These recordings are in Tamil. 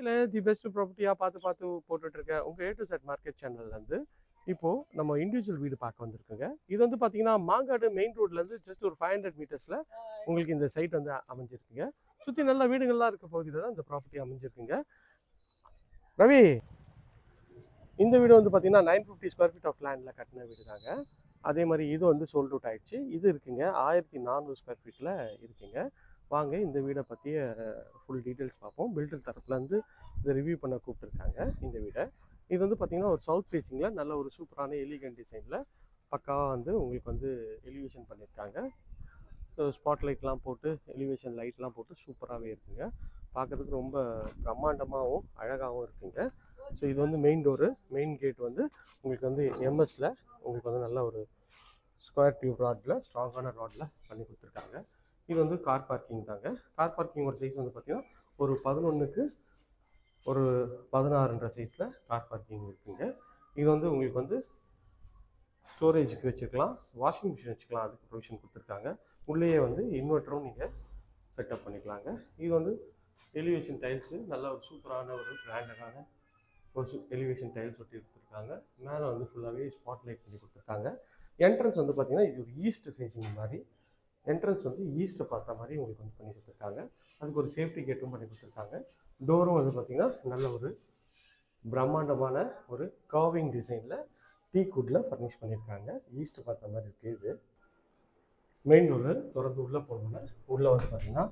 இல்லை தி பெஸ்ட் ப்ராப்பர்ட்டியாக பார்த்து பார்த்து போட்டுட்ருக்க உங்கள் ஏ டு செட் மார்க்கெட் சேனல்லேருந்து இப்போது நம்ம இண்டிவிஜுவல் வீடு பார்க்க வந்திருக்குங்க. இது வந்து பார்த்தீங்கன்னா மாங்காடு மெயின் ரோட்லேருந்து ஜஸ்ட் ஒரு ஃபைவ் ஹண்ட்ரட் மீட்டர்ஸில் உங்களுக்கு இந்த சைட் வந்து அமைஞ்சிருக்குங்க. சுற்றி நல்ல வீடுகள்லாம் இருக்க பகுதியில் தான் இந்த ப்ராப்பர்ட்டி அமைஞ்சிருக்குங்க. ரவி இந்த வீடு வந்து பார்த்தீங்கன்னா nine fifty square feet of லேண்டில் கட்டின வீடு தாங்க அதே மாதிரி இது வந்து சோல்ட் அவுட் ஆயிடுச்சு. இது இருக்குங்க ஆயிரத்தி நானூறு ஸ்கொயர் ஃபீட்டில் இருக்குங்க. வாங்க இந்த வீடை பற்றிய ஃபுல் டீட்டெயில்ஸ் பார்ப்போம் பில்டர் தரப்புலேருந்து இதை ரிவ்யூ பண்ண கூப்பிட்டுருக்காங்க இந்த வீடை. இது வந்து பார்த்திங்கன்னா ஒரு சவுத் ஃபேஸிங்கில் நல்ல ஒரு சூப்பரான எலிகன் டிசைனில் பக்காவாக வந்து உங்களுக்கு வந்து எலிவேஷன் பண்ணியிருக்காங்க ஸ்பாட் லைட்லாம் போட்டு எலிவேஷன் லைட்லாம் போட்டு சூப்பராகவே இருக்குங்க. பார்க்குறதுக்கு ரொம்ப பிரம்மாண்டமாகவும் அழகாகவும் இருக்குங்க. ஸோ இது வந்து மெயின் டோரு மெயின் கேட் வந்து உங்களுக்கு வந்து எம்எஸில் உங்களுக்கு வந்து நல்ல ஒரு ஸ்கொயர் டியூப் ராட்டில் ஸ்ட்ராங்கான ராட்டில் பண்ணி கொடுத்துருக்காங்க. இது வந்து கார் பார்க்கிங் தாங்க. கார் பார்க்கிங்கோட சைஸ் வந்து பார்த்தீங்கன்னா ஒரு பதினொன்றுக்கு ஒரு பதினாறுன்ற சைஸில் கார் பார்க்கிங் இருக்குங்க. இது வந்து உங்களுக்கு வந்து ஸ்டோரேஜுக்கு வச்சுக்கலாம் வாஷிங் மிஷின் வச்சுக்கலாம் அதுக்கு ப்ரொவிஷன் கொடுத்துருக்காங்க. உள்ளேயே வந்து இன்வெர்ட்டரும் நீங்கள் செட்டப் பண்ணிக்கலாங்க. இது வந்து எலிவேஷன் டைல்ஸு நல்ல ஒரு சூப்பரான ஒரு பிராண்டடான ஒரு சு எலிவேஷன் டைல்ஸ் ஒட்டி கொடுத்துருக்காங்க. மேலே வந்து ஃபுல்லாகவே ஸ்பாட் லைட் பண்ணி கொடுத்துருக்காங்க. என்ட்ரன்ஸ் வந்து பார்த்தீங்கன்னா இது ஒரு ஈஸ்ட் ஃபேஸிங் மாதிரி. என்ட்ரன்ஸ் வந்து ஈஸ்ட்டை பார்த்த மாதிரி உங்களுக்கு வந்து பண்ணி கொடுத்துருக்காங்க. அதுக்கு ஒரு சேஃப்டி கேட்டும் பண்ணி கொடுத்துருக்காங்க. டோரும் வந்து பார்த்திங்கன்னா நல்ல ஒரு பிரம்மாண்டமான ஒரு காவிங் டிசைனில் டீ குட்டில் ஃபர்னிஷ் பண்ணியிருக்காங்க. ஈஸ்ட் பார்த்த மாதிரி இருக்குது இது. மெயின் டோரு திறந்து உள்ளே போனோம்னா உள்ளே வந்து பார்த்திங்கன்னா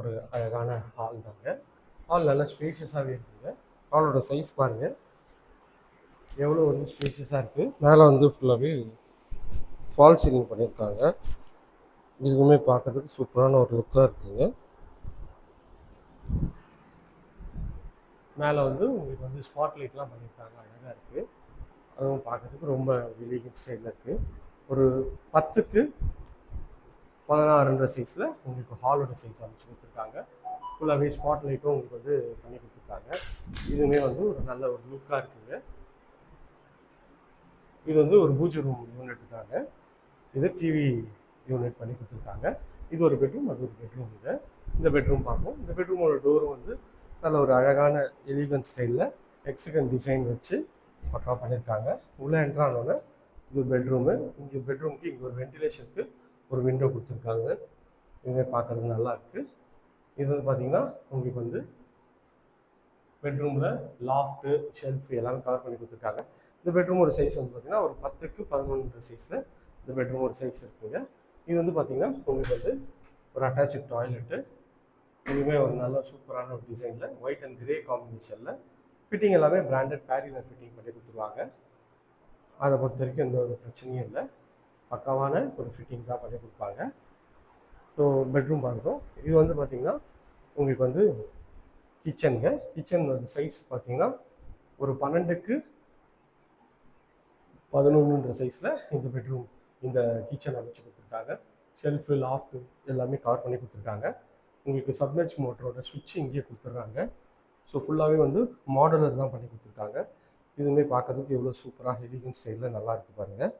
ஒரு அழகான ஹால் தாங்க. ஹால் நல்லா ஸ்பேஷியஸாகவே இருக்குங்க. ஹாலோட சைஸ் பாருங்கள் எவ்வளோ வந்து ஸ்பேஷியஸாக இருக்குது மேலே வந்து ஃபுல்லாகவே ஃபால் சீலிங் பண்ணியிருக்காங்க. இதுவுமே பார்க்கறதுக்கு சூப்பரான ஒரு லுக்காக இருக்குங்க. மேலே வந்து உங்களுக்கு வந்து ஸ்பாட் லைட்லாம் பண்ணியிருக்காங்க அழகாக இருக்குது அதுவும் பார்க்கறதுக்கு ரொம்ப எலிகன் ஸ்டைலில் இருக்குது ஒரு பத்துக்கு பதினாறுன்ற சைஸில் உங்களுக்கு ஹாலோட சைஸ் அமைச்சு கொடுத்துருக்காங்க. ஃபுல்லாகவே ஸ்பாட் லைட்டும் உங்களுக்கு வந்து பண்ணி கொடுத்துருக்காங்க. இதுவுமே வந்து ஒரு நல்ல ஒரு லுக்காக இருக்குங்க. இது வந்து ஒரு பூஜை ரூம் யூனிட் தாங்க. இது டிவி யூனிட் பண்ணி கொடுத்துருக்காங்க. இது ஒரு பெட்ரூம் அது ஒரு பெட்ரூம் இது. இந்த பெட்ரூம் பார்ப்போம். இந்த பெட்ரூமோட டோரும் வந்து நல்ல ஒரு அழகான எலிகன் ஸ்டைலில் எக்ஸிகன் டிசைன் வச்சு பக்கா பண்ணியிருக்காங்க உள்ளே என்ட்ரானோடனே இது ஒரு பெட்ரூமு இங்கே பெட்ரூமுக்கு இங்கே ஒரு வென்டிலேஷனுக்கு ஒரு விண்டோ கொடுத்துருக்காங்க. இதுவே பார்க்கறதுக்கு நல்லாயிருக்கு இது வந்து பார்த்திங்கன்னா உங்களுக்கு வந்து பெட்ரூமில் லாஃப்ட்டு ஷெல்ஃப் எல்லாமே கவர் பண்ணி கொடுத்துருக்காங்க. இந்த பெட்ரூமோட சைஸ் வந்து பார்த்தீங்கன்னா ஒரு பத்துக்கு பதினொன்று சைஸில் இந்த பெட்ரூமோட சைஸ் இருக்குங்க. இது வந்து பார்த்தீங்கன்னா உங்களுக்கு வந்து ஒரு அட்டாச்சு டாய்லெட்டு இதுவுமே ஒரு நல்ல சூப்பரான ஒரு டிசைனில் ஒயிட் அண்ட் கிரே காம்பினேஷனில் ஃபிட்டிங் எல்லாமே பிராண்டட் பேரிவேர் ஃபிட்டிங் பண்ணி கொடுத்துருவாங்க. அதை பொறுத்த வரைக்கும் எந்த ஒரு பிரச்சனையும் இல்லை. பக்காவான ஒரு ஃபிட்டிங் தான் பண்ணி கொடுப்பாங்க. ஸோ பெட்ரூம் பார்க்குறோம் இது வந்து பார்த்திங்கன்னா உங்களுக்கு வந்து கிச்சனுங்க கிச்சன் வந்து சைஸ் பார்த்திங்கன்னா ஒரு பன்னெண்டுக்கு பதினொன்றுன்ற சைஸில் இந்த பெட்ரூம் இந்த கிச்சன் அமைச்சு கொடுத்துருக்காங்க. ஷெல்ஃபு லாஃப்ட்டு எல்லாமே கவர் பண்ணி கொடுத்துருக்காங்க. உங்களுக்கு சப்மெர்ஜ் மோட்டரோட சுவிட்ச் இங்கேயே கொடுத்துட்றாங்க. ஸோ ஃபுல்லாகவே வந்து மாடலர் தான் பண்ணி கொடுத்துருக்காங்க. இதுவுமே பார்க்கறதுக்கு எவ்வளோ சூப்பராக எலிகன் ஸ்டைலில் நல்லா இருக்கு பாருங்கள்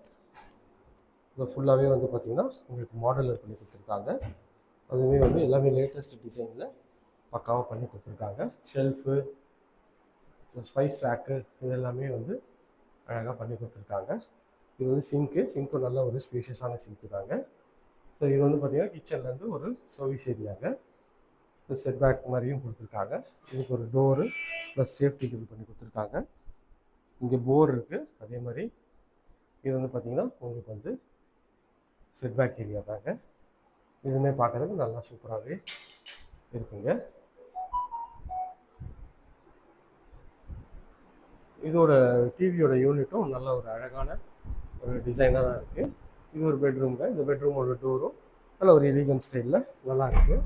இது ஃபுல்லாகவே வந்து பார்த்திங்கன்னா உங்களுக்கு மாடலர் பண்ணி கொடுத்துருக்காங்க. அதுவுமே வந்து எல்லாமே லேட்டஸ்ட் டிசைனில் பக்காவாக பண்ணி கொடுத்துருக்காங்க. ஷெல்ஃபு ஸ்பைஸ் ரேக்கு இது எல்லாமே வந்து அழகாக பண்ணி கொடுத்துருக்காங்க. இது வந்து சிங்க்கு சிங்க்கும் நல்ல ஒரு ஸ்பேஷியஸான சிங்க்கு தாங்க. ஸோ இது வந்து பார்த்திங்கன்னா கிச்சன்லேருந்து ஒரு சர்வீஸ் ஏரியாங்க செட் பேக் மாதிரியும் கொடுத்துருக்காங்க. இதுக்கு ஒரு டோரு ப்ளஸ் சேஃப்டி இது பண்ணி கொடுத்துருக்காங்க. இங்கே போர் இருக்குது அதே மாதிரி இது வந்து பார்த்திங்கன்னா உங்களுக்கு வந்து செட் பேக் ஏரியா தாங்க. இதுவுமே பார்க்குறதுக்கு நல்லா சூப்பராகவே இருக்குங்க. இதோட டிவியோட யூனிட்டும் நல்ல ஒரு அழகான ஒரு டிசைனாக தான் இருக்குது இது ஒரு பெட்ரூம்ங்க இந்த பெட்ரூமோட டோரும் நல்ல ஒரு எலிகன் ஸ்டைலில் நல்லா இருக்குது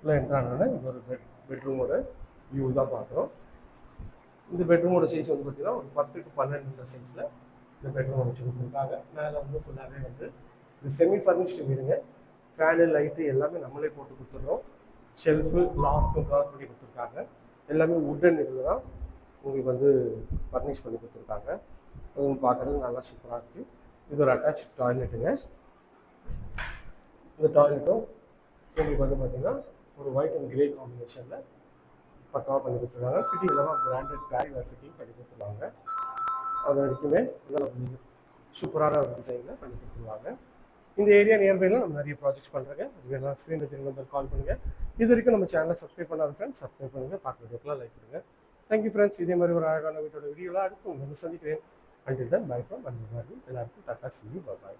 உள்ள என்ட்ரானோட இது ஒரு பெட் பெட்ரூமோட வியூ தான் பார்க்குறோம். இந்த பெட்ரூமோட சைஸ் வந்து பார்த்திங்கன்னா ஒரு பத்துக்கு பன்னெண்டுன்ற சைஸில் இந்த பெட்ரூம் வச்சு கொடுத்துருக்காங்க. மேலே வந்து ஃபுல்லாகவே வந்து இது செமி ஃபர்னிஷ்டு வீடுங்க. ஃபேனு லைட்டு எல்லாமே நம்மளே போட்டு கொடுத்துட்றோம். ஷெல்ஃபு லாஃப்ட்டும் கவர் பண்ணி கொடுத்துருக்காங்க. எல்லாமே உட்டன் இதில் தான் உங்களுக்கு வந்து ஃபர்னிஷ் பண்ணி கொடுத்துருக்காங்க. அதுவும் பார்க்குறதுக்கு நல்லா சூப்பராக இருக்குது இது ஒரு அட்டாச் டாய்லெட்டுங்க இந்த டாய்லெட்டும் உங்களுக்கு வந்து பார்த்திங்கன்னா ஒரு ஒயிட் அண்ட் கிரே காம்பினேஷனில் பக்காவாக பண்ணி கொடுத்துருக்காங்க. ஃபிட்டிங் எல்லாம் பிராண்டட் பேரி வேர் ஃபிட்டிங் பண்ணி கொடுத்துருவாங்க அது வரைக்குமே நல்லா சூப்பரான ஒரு டிசைனில் பண்ணி கொடுத்துருவாங்க இந்த ஏரியா நியர்பைல நம்ம நிறைய ப்ராஜெக்ட்ஸ் பண்ணுறேங்க அது வேணா ஸ்க்ரீனில் திரும்ப நம்பர் கால் பண்ணுங்கள் இது வரைக்கும் நம்ம சேனலை சப்ஸ்கிரைப் பண்ணாத ஃப்ரெண்ட்ஸ் சப்ஸ்கிரைப் பண்ணுங்கள் பார்க்குற வீடியோக்கெலாம் லைக் பண்ணுங்கள் தேங்க்யூ ஃப்ரெண்ட்ஸ் இதே மாதிரி ஒரு அழகான வீட்டோட வீடியோவில் அடுத்து உங்களை சந்திக்கிறேன். அண்டில் தான் பை ஃப்ரம் அன்பு எல்லாருக்கும் டாட்டா சி யூ பாய்